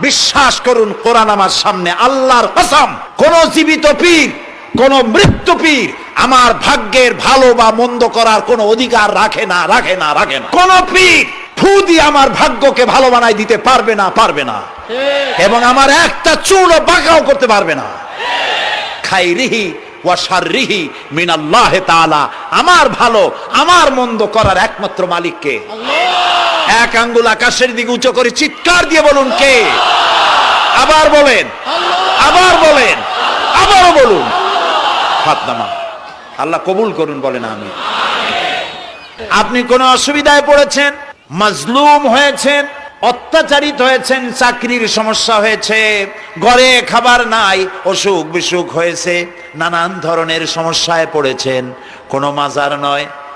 বিশ্বাস করুন, কোরআন আমার সামনে, আল্লাহর কসম, কোন জীবিত পীর, কোন মৃত্যু পীর আমার ভাগ্যের ভালো বা মন্দ করার কোন অধিকার রাখে না রাখে না রাখে না। কোন পীর ফু আমার ভাগ্যকে ভালো বানাই দিতে পারবে না পারবে না। এবং আমার একটা চুলও বাঁকাও করতে পারবে না। খাইরিহি ওয়া শাররিহি মিনাল্লাহি তাআলা। আমার ভালো, আমার মন্দ করার একমাত্র মালিককে এক আঙ্গুল আকাশের দিকে উঁচু করে চিৎকার দিয়ে বলুন কে? আবার বলেন। আবার বলেন। আবারও বলুন। হাত নামা আল্লাহ কবুল করুন, বলেন আমি আপনি কোন অসুবিধায় পড়েছেন? মাজলুম হয়েছেন? অত্যাচারিত হয়েছেন? চাকরির সমস্যা হয়েছে? ঘরে খাবার নাই? অসুখ বিসুখ হয়েছে? নানান ধরনের সমস্যায় পড়েছেন? কোনো মাজার নয়?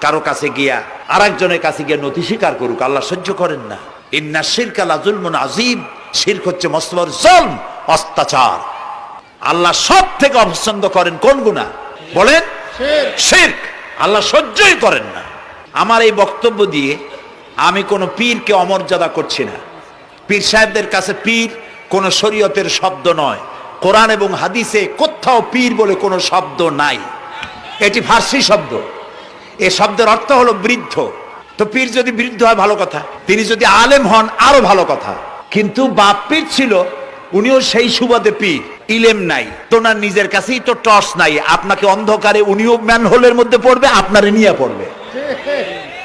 কারও কাছে গিয়া আর একজনের কাছে গিয়ে নথি স্বীকার করুক আল্লাহ সহ্য করেন না। ইন্না শিরকা লাজুলমুন আজিম শিরক হচ্ছে মস্তবর জলম অত্যাচার। আল্লাহ সব থেকে অপছন্দ করেন কোন গুণা বলেন শিরক। আল্লাহ সহ্যই করেন না। আমার এই বক্তব্য দিয়ে আমি কোনো পীরকে অমর্যাদা করছি না। পীর সাহেবদের কাছে পীর কোনো শরীয়তের শব্দ নয়। কোরআন এবং হাদিসে কোথাও পীর বলে কোনো শব্দ নাই। এটি ফার্সি শব্দ। এ শব্দের অর্থ হলো বৃদ্ধ। তো পীর যদি বৃদ্ধ হয়, ভালো কথা। তিনি যদি আলেম হন, আরও ভালো কথা। কিন্তু বাপ পীর ছিল, উনিও সেই সুবাদে পীর, ইলেম নাই। তোনার নিজের কাছেই তো টর্চ নাই। আপনাকে অন্ধকারে উনিও ম্যান হোলের মধ্যে পড়বে, আপনারে নিয়ে পড়বে।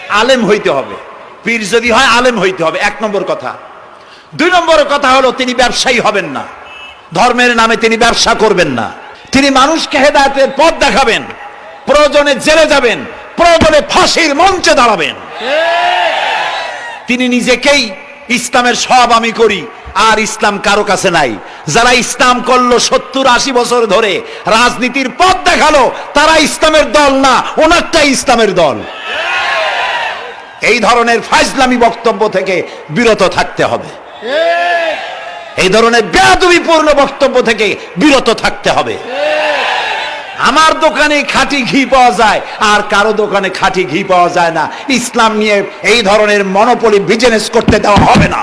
আলেম হইতে হবে। পীর যদি হয়, আলেম হইতে হবে। এক নম্বর কথা। দুই নম্বর কথা হলো, তিনি ব্যবসায়ী হবেন না। ধর্মের নামে তিনি ব্যবসা করবেন না। তিনি মানুষকে হেদায়তের পথ দেখাবেন। প্রয়োজনে জেলে যাবেন। প্রয়োজনে ফাঁসির মঞ্চে দাঁড়াবেন। তিনি নিজেকেই ইসলামের সব আমি করি, আর ইসলাম কারও কাছে নাই। যারা ইসলাম করল সত্তর আশি বছর ধরে, রাজনীতির পথ দেখাল, তারা ইসলামের দল না, ওনারটাই ইসলামের দল। এই ধরনের ফাইজলামি বক্তব্য থেকে বিরত থাকতে হবে। এই ধরনের বেয়াদবিপূর্ণ বক্তব্য থেকে বিরত থাকতে হবে। আমার দোকানে খাঁটি ঘি পাওয়া যায়, আর কারও দোকানে খাঁটি ঘি পাওয়া যায় না। ইসলাম নিয়ে এই ধরনের মনোপলি বিজনেস করতে দেওয়া হবে না।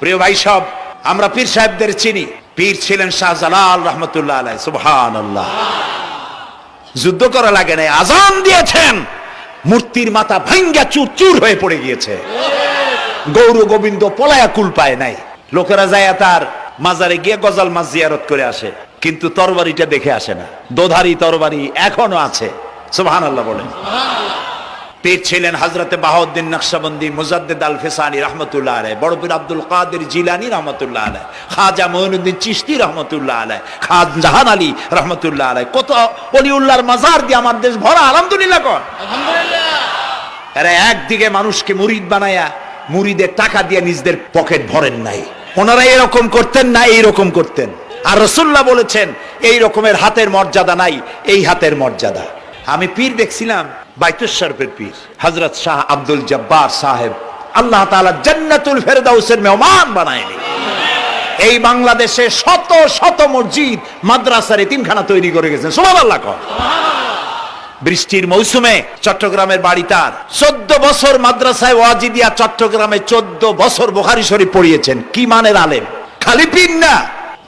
প্রিয় ভাই সব আমরা পীর সাহেবদের চিনি। পীর ছিলেন শাহজালাল রহমতুল্লাহ আলাই সুবহান যুদ্ধ করা লাগে নাই, আজান দিয়েছেন। মূর্তির মাথা ভাঙ্গা চুর চুর হয়ে পড়ে গিয়েছে। গৌর গোবিন্দ পলায়া কুল পায় নাই। লোকেরা যায় তার মাজারে গিয়ে গজাল মাছ জিয়ারত করে আসে। কিন্তু তরবারিটা দেখে আসে না। দোধারি তরবারি এখনও আছে। সুবহান আল্লাহ বলেন পীর ছিলেন হজরতে বাহাউদ্দিন নকশবন্দি মুজাদ্দিদ আল ফিসানি রহমতুল্লাহ আলাই বড় পীর আব্দুল কাদের জিলানি রহমতুল্লাহ আলাই খাজা মঈনুদ্দিন চিশতি রহমতুল্লাহ আলাই খান জাহান আলী রহমতুল্লাহ আলাই কত অলিউল্লাহর মাজার দিয়ে আমার দেশ ভরা আলহামদুলিল্লাহ কর। এরা একদিকে মানুষকে মুরিদ বানায়া মুরিদের টাকা দিয়ে নিজদের পকেট ভরেন নাই। ওনারা এরকম করতেন না এইরকম করতেন। আর রসুল্লাহ বলেছেন, এই রকমের হাতের মর্যাদা নাই, এই হাতের মর্যাদা। আমি পীর দেখছিলাম বাইতুল শরফের পীর হজরত শাহ আব্দুল জব্বার সাহেব। আল্লাহ জান্নাতুল ফেরদাউসের মেহমান বানায়নি। এই বাংলাদেশে শত শত মসজিদ, মাদ্রাসার তিনখানা তৈরি করে গেছেন। সুবহানাল্লাহ কর। বৃষ্টির মৌসুমে চট্টগ্রামের বাড়ি তার। চোদ্দ বছর মাদ্রাসায় ওয়াজিদিয়া চট্টগ্রামে চোদ্দ বছর বোখারি শরীফ পড়িয়েছেন। কি মানের আলেম? খালি পিন না।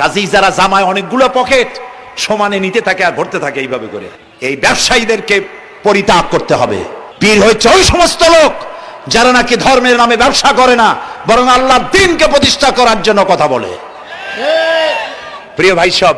কাজেই যারা জামায় অনেকগুলো পকেট সমানে নিতে থাকে আর ভরতে থাকে এইভাবে করে। এই ব্যবসায়ীদেরকে পরিত্যাগ করতে হবে। বীর হয়েছে ওই সমস্ত লোক যারা নাকি ধর্মের নামে ব্যবসা করে না বরং আল্লাহ দিনকে প্রতিষ্ঠা করার জন্য কথা বলে। প্রিয় ভাই সব